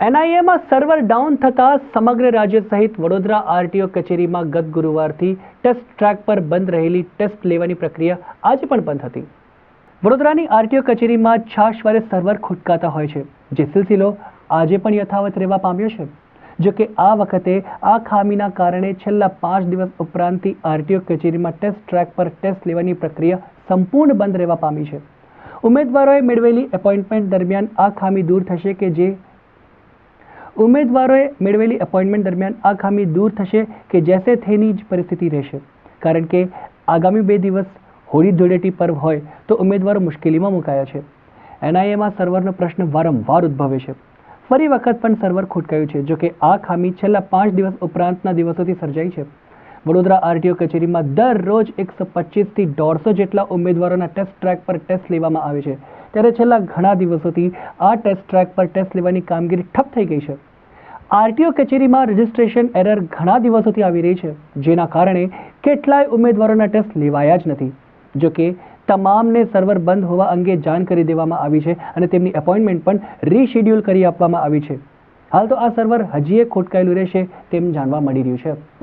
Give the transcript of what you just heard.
એનઆઈએમાં server down થતાં સમગ્ર રાજ્ય સહિત વડોદરા આરટીઓ કચેરીમાં ગત ગુરુવારથી ટેસ્ટ ટ્રેક પર બંધ રહેલી ટેસ્ટ લેવાની પ્રક્રિયા આજે પણ બંધ હતી. વડોદરાની આરટીઓ કચેરીમાં છાશવારે સર્વર ખુટકાતા હોય છે, જે સિલસિલો આજે પણ યથાવત રહેવા પામ્યો છે. જો કે આ વખતે આ ખામીના કારણે છેલ્લા પાંચ દિવસ ઉપરાંતથી આરટીઓ કચેરીમાં ટેસ્ટ ટ્રેક પર ટેસ્ટ લેવાની પ્રક્રિયા સંપૂર્ણ બંધ રહેવા પામી છે. ઉમેદવારોએ મેળવેલી એપોઇન્ટમેન્ટ દરમિયાન આ ખામી દૂર થશે કે જે ઉમેદવારોએ મેળવેલી એપોઇન્ટમેન્ટ દરમિયાન આ ખામી દૂર થશે કે જેસે થેની જ પરિસ્થિતિ રહેશે. કારણ કે આગામી બે દિવસ હોળી ધૂળેટી પર્વ હોય તો ઉમેદવારો મુશ્કેલીમાં મુકાયા છે. એનઆઈએમાં સર્વરનો પ્રશ્ન વારંવાર ઉદ્ભવે છે. ફરી વખત પણ સર્વર ખોટકાયું છે જો કે આ ખામી છેલ્લા પાંચ દિવસ ઉપરાંતના દિવસોથી સર્જાઈ છે. વડોદરા આરટીઓ કચેરીમાં દરરોજ એકસો પચીસથી દોઢસો જેટલા ઉમેદવારોના ટેસ્ટ ટ્રેક પર ટેસ્ટ લેવામાં આવે છે. ત્યારે છેલ્લા ઘણા દિવસોથી આ ટેસ્ટ ટ્રેક પર ટેસ્ટ લેવાની કામગીરી ઠપ થઈ ગઈ છે. આરટીઓ કચેરીમાં રજિસ્ટ્રેશન એરર ઘણા દિવસોથી આવી રહી છે, જેના કારણે કેટલાય ઉમેદવારોના ટેસ્ટ લેવાયા જ નથી. જોકે તમામને સર્વર બંધ હોવા અંગે જાણ કરી દેવામાં આવી છે અને તેમની એપોઇન્ટમેન્ટ પણ રીશેડ્યુલ કરી આપવામાં આવી છે. હાલ તો આ સર્વર હજીએ ખોટકાયેલું રહેશે તેમ જાણવા મળી રહ્યું છે.